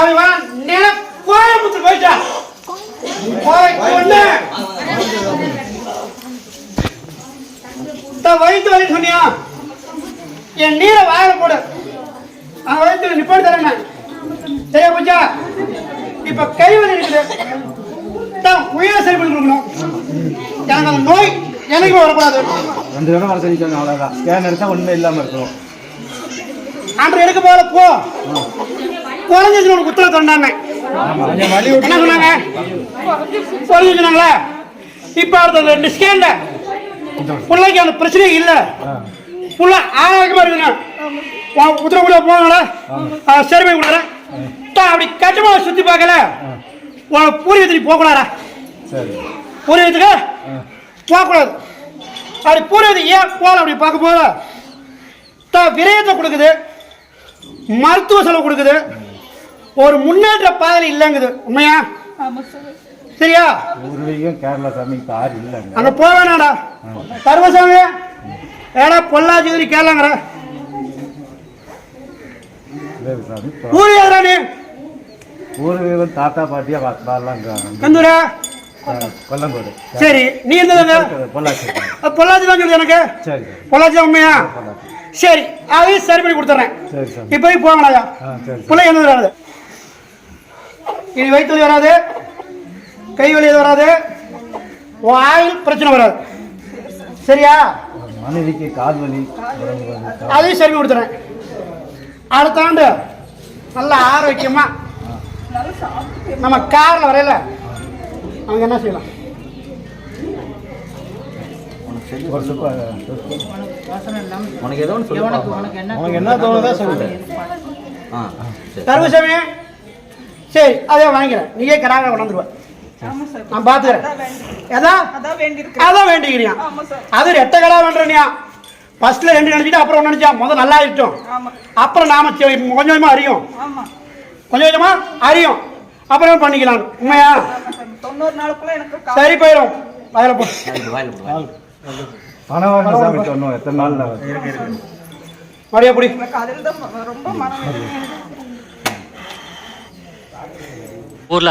அவன் நில கோயம்புத்தூர் போயிட்டான் வயிற்று வலி சொன்னியா? என் நீரை வாயில போடு. அவன் வயிற்று நிப்பாடு தரேன் சரியா பூஜா? இப்ப கை வலி இருக்குது. தான் உயிரை சரி பண்ணி கொடுக்கணும். எனக்கு அந்த நோய் எனக்கும் வரக்கூடாது. ரெண்டு தடவை வர சொல்லிக்கோங்க அவ்வளோதான் ஸ்கேன் எடுத்தால் ஒன்றுமே இல்லாமல் இருக்கும். ஆண்டு எடுக்க போல? போ. குறைஞ்சிச்சு உனக்கு உத்தரவு வலி என்ன சொன்னாங்க? குறைஞ்சி சொன்னாங்களா? இப்ப அடுத்த ரெண்டு ஸ்கேன்ல பிள்ளைக்கு அந்த பிரச்சனையே இல்ல. புள்ள ஆரோக்கியமா இருக்குங்க உன் உத்தரவு கூட போனாங்களா சரி போய் கொடுக்குறேன். அப்படி கட்டமா சுத்தி பார்க்கல. உனக்கு பூர்வீகத்துக்கு போக கூடாதா சரி. பூர்வீகத்துக்கு போகக்கூடாது. அப்படி பூர்வீகத்துக்கு ஏன் போகல அப்படி பார்க்க போது தான் விரயத்தை கொடுக்குது. மருத்துவ செலவு கொடுக்குது. ஒரு முன்னேற்ற பாதையில் இல்லைங்குது. உண்மையா? சரியா? கேரளா சாமி அங்க போக வேணாடா சர்வசாமி ஏடா பொள்ளாச்சி கேளாங்கிற ஊர் யாரா நீ? பூர்வீகம் தாத்தா பாட்டியா வரலாம் கந்தூரா? கொல்லங்கோடு. சரி நீ எந்ததாங்க பொள்ளாச்சி. பொள்ளாச்சி தான் சொல்லுது எனக்கு? சரி பொள்ளாச்சி தான் உண்மையா? சரி அதையும் சரி பண்ணி கொடுத்துட்றேன் இப்போ போங்கடா பிள்ளை என்ன வராது. இனி வயிற்று வராது. கை வலி வராது. ஆயில் பிரச்சனை வராது. சரியா? மனைவிக்கு கால் வலி அதையும் சரி கொடுத்துறேன். அடுத்த ஆண்டு நல்ல ஆரோக்கியமா நம்ம காரில் வரையில அவங்க என்ன செய்யலாம்? உனக்கு ஏதோ சொல்லு என்ன தோணுதோ சரி. தர்மசாமி சரி அதே வாங்கிக்கிறேன். நீயே கராக கொண்டாந்துருவேன் நான் பார்த்துக்கிறேன் எதா? அதான் வேண்டிக்கிறியா? அது ரெட்ட கடா வேண்டுறியா ஃபர்ஸ்ட்ல ரெண்டு நினைச்சிட்டு அப்புறம் நினைச்சா முதல் நல்லா இருக்கட்டும். அப்புறம் நாம கொஞ்சம் கொஞ்சமா அறியும். கொஞ்சம் கொஞ்சமா அறியும். அப்புறம் பண்ணிக்கலாம். உண்மையா? சரி. போயிடும் அதில் போ. மறுபடியும் அப்படி ஊர்ல